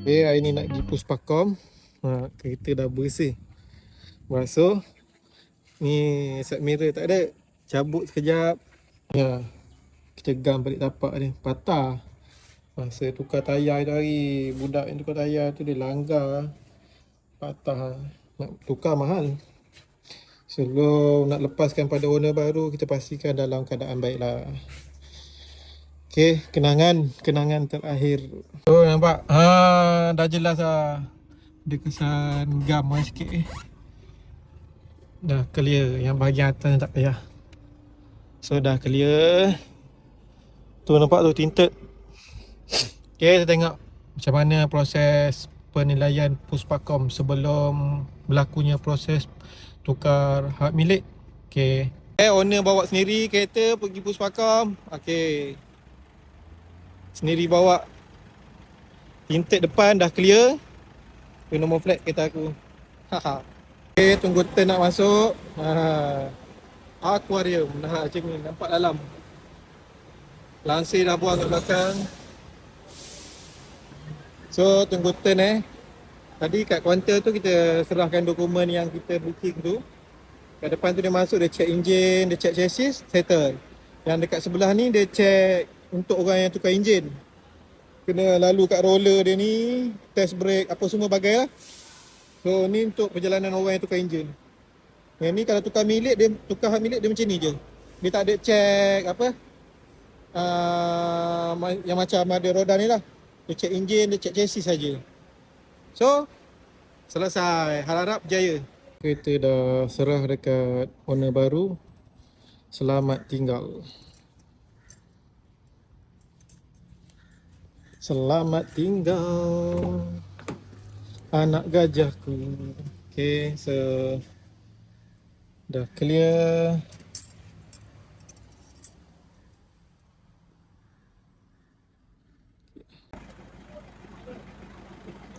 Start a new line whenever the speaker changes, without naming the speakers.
Okay, hari ni nak pergi puspakom. Ha, kereta dah bersih. Basuh. Ni side mirror tak ada. Cabut sekejap. Ya. Kita gam balik tapak dia. Patah. Masa tukar tayar tu hari. Budak yang tukar tayar tu dia langgar. Patah. Nak tukar mahal. Sebelum nak lepaskan pada owner baru, kita pastikan dalam keadaan baik Okay, kenangan, kenangan terakhir. Oh, nampak? Ha, dah jelas lah. Dia kesan gam sikit eh. Dah clear. Yang bahagian atas tak payah. So, dah clear. Tu nampak tu tinted. Okay, kita tengok macam mana proses penilaian puspakom sebelum berlakunya proses tukar hak milik. Okay. Eh, owner bawa sendiri kereta pergi puspakom. Okay. Sendiri bawa tinted depan dah clear. Tu nombor flat kereta aku. Haha. Okay, tunggu turn nak masuk. Ha. Aquarium. Nah, macam ni. Nampak dalam. Lansir dah buang kat belakang. So, tunggu turn eh. Tadi kat kaunter tu kita serahkan dokumen yang kita booking tu. Kat depan tu dia masuk, dia check enjin, dia check chassis, settle. Yang dekat sebelah ni dia check untuk orang yang tukar enjin. Kena lalu kat roller dia ni, test brake, apa semua bagai lah. So ni untuk perjalanan orang yang tukar enjin. Yang ni kalau tukar milik, dia tukar hak milik dia macam ni je. Dia tak ada check apa. Uh, yang macam ada roda ni lah. Dia check enjin, dia check chassis saja. So, selesai. Harap-harap berjaya. Kereta dah serah dekat owner baru. Selamat tinggal. Selamat tinggal anak gajahku. Okay, so dah clear.